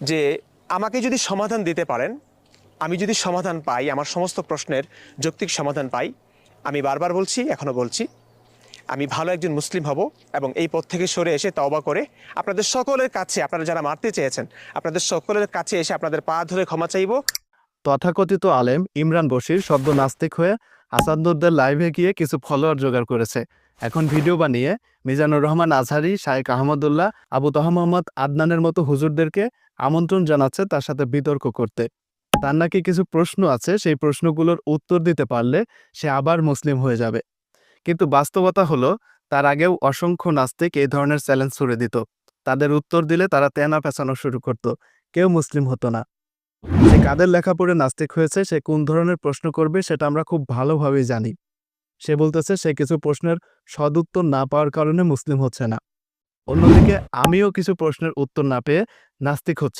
যে আমাকে যদি সমাধান দিতে পারেন, আমি যদি সমাধান পাই, আমার সমস্ত প্রশ্নের যৌক্তিক সমাধান পাই, আমি বারবার বলছি এখনও বলছি, আমি ভালো একজন মুসলিম হব এবং এই পথ থেকে সরে এসে তওবা করে আপনাদের সকলের কাছে, আপনারা যারা মারতে চেয়েছেন, আপনাদের সকলের কাছে এসে আপনাদের পা ধরে ক্ষমা চাইব। তথাকথিত আলেম ইমরান বশির সদ্য নাস্তিক হয়ে আসাদুদ্দের লাইভে গিয়ে কিছু ফলোয়ার জোগাড় করেছে। এখন ভিডিও বানিয়ে মিজানুর রহমান আজহারি, শায়েক আহমদুল্লাহ, আবু তহা মোহাম্মদ আদনানের মতো হুজুরদেরকে আমন্ত্রণ জানাচ্ছে তার সাথে বিতর্ক করতে। তার নাকি কিছু প্রশ্ন আছে, সেই প্রশ্নগুলোর উত্তর দিতে পারলে সে আবার মুসলিম হয়ে যাবে। কিন্তু বাস্তবতা হলো, তার আগেও অসংখ্য নাস্তিক এই ধরনের চ্যালেঞ্জ ছুড়ে দিত। তাদের উত্তর দিলে তারা তেনা পেঁচানো শুরু করত, কেউ মুসলিম হতো না। যে কাদের লেখা পড়ে নাস্তিক হয়েছে, সে কোন ধরনের প্রশ্ন করবে, সেটা আমরা খুব ভালোভাবেই জানি। সে বলতেছে, সে কিছু প্রশ্নের সদুত্তর না পাওয়ার কারণে মুসলিম হচ্ছে না। অন্যদিকে আমিও কিছু প্রশ্নের উত্তর না পেয়ে নাস্তিক হচ্ছি।